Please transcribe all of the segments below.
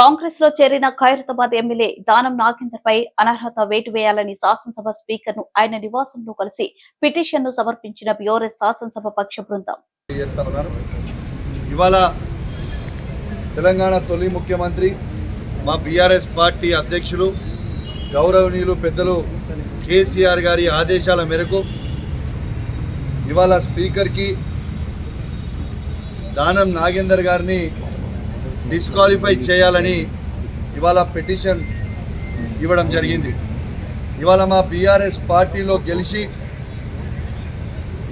కాంగ్రెస్లో చేరిన ఖైరతాబాద్ ఎమ్మెల్యే దానం నాగేందర్ పై అనర్హత వేటు వేయాలని శాసనసభ స్పీకర్ను ఆయన నివాసంలో కలిసి పిటిషన్ను సమర్పించిన బిఆర్ఎస్ శాసనసభ పక్ష బృందం. ఇవాళ తెలంగాణ తొలి ముఖ్యమంత్రి మా బీఆర్ఎస్ పార్టీ అధ్యక్షులు గౌరవనీయులు పెద్దలు కేసీఆర్ గారి ఆదేశాల మేరకు ఇవాళ స్పీకర్కి దానం నాగేందర్ గారిని డిస్క్వాలిఫై చేయాలని ఇవాళ పిటిషన్ ఇవ్వడం జరిగింది. ఇవాళ మా బీఆర్ఎస్ పార్టీలో గెలిచి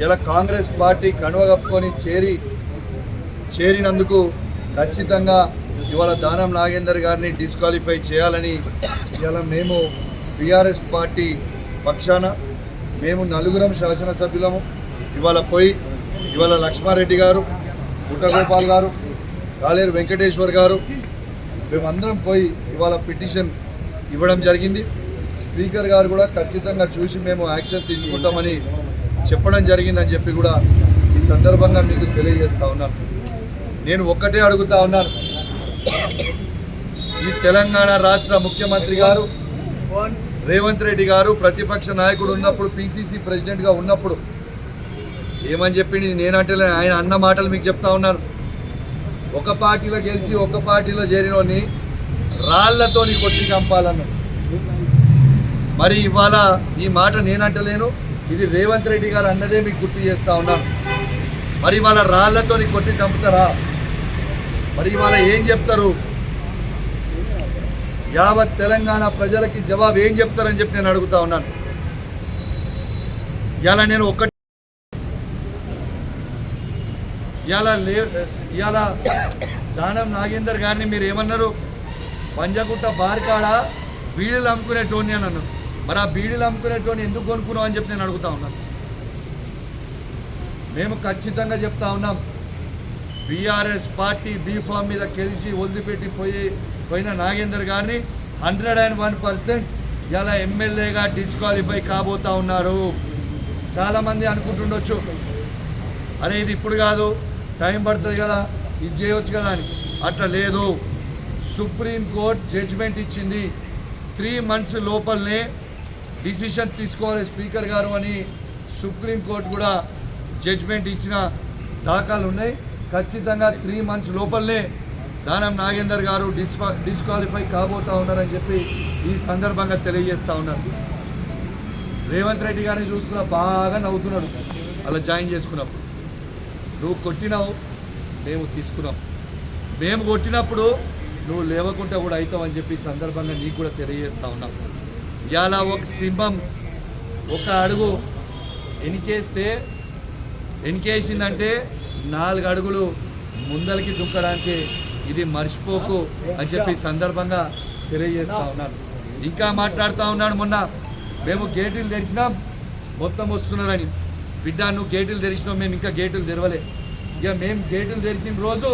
ఇలా కాంగ్రెస్ పార్టీ కనువ కప్పుకొని చేరి చేరినందుకు ఖచ్చితంగా ఇవాళ దానం నాగేందర్ గారిని డిస్క్వాలిఫై చేయాలని ఇవాళ మేము బీఆర్ఎస్ పార్టీ పక్షాన మేము నలుగురం శాసనసభ్యులము. ఇవాళ పోయి ఇవాళ లక్ష్మారెడ్డి గారు పుట్టగోపాల్ గారు కాలేరు వెంకటేశ్వర్ గారు మేమందరం పోయి ఇవాళ పిటిషన్ ఇవ్వడం జరిగింది. స్పీకర్ గారు కూడా ఖచ్చితంగా చూసి మేము యాక్షన్ తీసుకుంటామని చెప్పడం జరిగిందని చెప్పి కూడా ఈ సందర్భంగా మీకు తెలియజేస్తా ఉన్నాను. నేను ఒక్కటే అడుగుతా ఉన్నాను. ఈ తెలంగాణ రాష్ట్ర ముఖ్యమంత్రి గారు రేవంత్ రెడ్డి గారు ప్రతిపక్ష నాయకుడు ఉన్నప్పుడు పిసిసి ప్రెసిడెంట్గా ఉన్నప్పుడు ఏమని చెప్పింది నేనంటే ఆయన అన్న మాటలు మీకు చెప్తా ఉన్నాను. ఒక పార్టీలో గెలిచి ఒక పార్టీలో చేరినోని రాళ్ళతోని కొట్టి చంపాలన్నాడు మరి ఇవాళ ఈ మాట నేనంటలేను. ఇది రేవంత్ రెడ్డి గారు అన్నదే మీకు గుర్తు చేస్తా ఉన్నాను మరి ఇవాళ రాళ్ళతోని కొట్టి చంపుతారా? మరి ఇవాళ ఏం చెప్తారు? యావత్ తెలంగాణ ప్రజలకి జవాబు ఏం చెప్తారని చెప్పి నేను అడుగుతా ఉన్నాను. ఇలా నేను ఒక్కటి ఇవాళ లే ఇవాళ దానం నాగేందర్ గారిని మీరు ఏమన్నారు? పంజగుట్ట బార్కాడ బీడీలు అమ్ముకునేటోని అని అన్నారు మరి ఆ బీడీలు అమ్ముకునేటోని ఎందుకు కొనుక్కున్నావు అని చెప్పి నేను అడుగుతా ఉన్నాను మేము ఖచ్చితంగా చెప్తా ఉన్నాం. బీఆర్ఎస్ పార్టీ బీఫామ్ మీద కలిసి వదిలిపెట్టి పోయి పోయిన నాగేందర్ గారిని హండ్రెడ్ అండ్ వన్ పర్సెంట్ ఇలా ఎమ్మెల్యేగా డిస్క్వాలిఫై కాబోతా ఉన్నారు. చాలామంది అనుకుంటుండొచ్చు. అరే ఇది ఇప్పుడు కాదు. టైం పడుతుంది కదా ఇది చేయవచ్చు కదా అని. అట్లా లేదు. సుప్రీంకోర్టు జడ్జిమెంట్ ఇచ్చింది. త్రీ మంత్స్ లోపలనే డిసిషన్ తీసుకోవాలి స్పీకర్ గారు అని సుప్రీంకోర్టు కూడా జడ్జిమెంట్ ఇచ్చిన దాఖలు ఉన్నాయి. ఖచ్చితంగా త్రీ మంత్స్ లోపలనే దానం నాగేందర్ గారు డిస్ఫా డిస్క్వాలిఫై కాబోతా ఉన్నారని చెప్పి ఈ సందర్భంగా తెలియజేస్తూ ఉన్నారు. రేవంత్ రెడ్డి గారిని చూసుకున్న బాగా నవ్వుతున్నాడు. అలా జాయిన్ చేసుకున్నప్పుడు. నువ్వు కొట్టినావు మేము తీసుకున్నాం. మేము కొట్టినప్పుడు నువ్వు లేవకుండా కూడా అవుతావు అని చెప్పి సందర్భంగా నీకు కూడా తెలియజేస్తా ఉన్నాం. ఇవాళ ఒక సింహం ఒక అడుగు ఎనికేస్తే ఎనికేసిందంటే నాలుగు అడుగులు ముందలకి దుక్కడానికి ఇది మర్చిపోకు అని చెప్పి సందర్భంగా తెలియజేస్తా ఉన్నాను. ఇంకా మాట్లాడుతూ ఉన్నాడు మొన్న. మేము గేటులు తెరిచినాం మొత్తం వస్తున్నారని. బిడ్డ నువ్వు గేటులు తెరిచినావు మేము ఇంకా గేటులు తెరవలే. ఇక మేము గేటులు తెరిచిన రోజు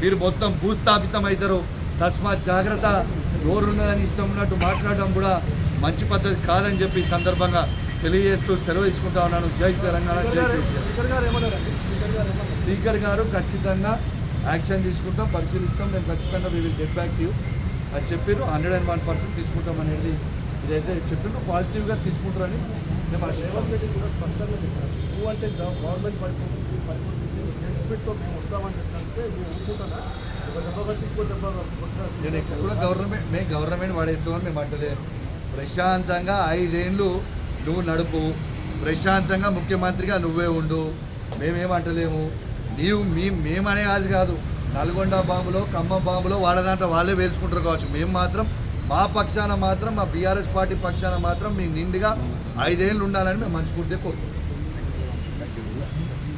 మీరు మొత్తం భూస్థాపితం అవుతారు తస్మాత్ జాగ్రత్త నోరున్నదని ఇష్టం ఉన్నట్టు మాట్లాడడం కూడా మంచి పద్ధతి కాదని చెప్పి ఈ సందర్భంగా తెలియజేస్తూ సెలవు తీసుకుంటా ఉన్నాను. జై తెలంగాణ జై కేసీఆర్. స్పీకర్ గారు ఖచ్చితంగా యాక్షన్ తీసుకుంటాం పరిశీలిస్తాం. మేము ఖచ్చితంగా we will get back you అని చెప్పారు హండ్రెడ్ అండ్ వన్ పర్సెంట్ తీసుకుంటాం అనేది ఇదైతే చెప్పిండ్రు పాజిటివ్గా తీసుకుంటారని స్పష్టంగా చెప్పారు. నువ్వు అంటే గవర్నమెంట్ పడిపోతుంది పడిపోతుంది ఎక్స్పెక్ట్తో మేము వస్తామని చెప్పినంటే మేము ఒప్పుకుంటానా నేను ఎక్కడ కూడా గవర్నమెంట్ మేము గవర్నమెంట్ వాడేస్తామని మేము అంటలేదు ప్రశాంతంగా ఐదేళ్ళు నువ్వు నడుపు. ప్రశాంతంగా ముఖ్యమంత్రిగా నువ్వే ఉండు. మేమేమంటలేము నీవు మీ మేమనే కాదు కాదు. నల్గొండ బాంబులో ఖమ్మం బాంబులో వాళ్ళ దాంట్లో వాళ్ళే వేల్చుకుంటారు కావచ్చు. మేము మాత్రం మా పక్షాన మాత్రం మా బీఆర్ఎస్ పార్టీ పక్షాన మాత్రం మీ నిండుగా ఐదేళ్ళు ఉండాలని మేము మంచి కోరుకుంటున్నాం.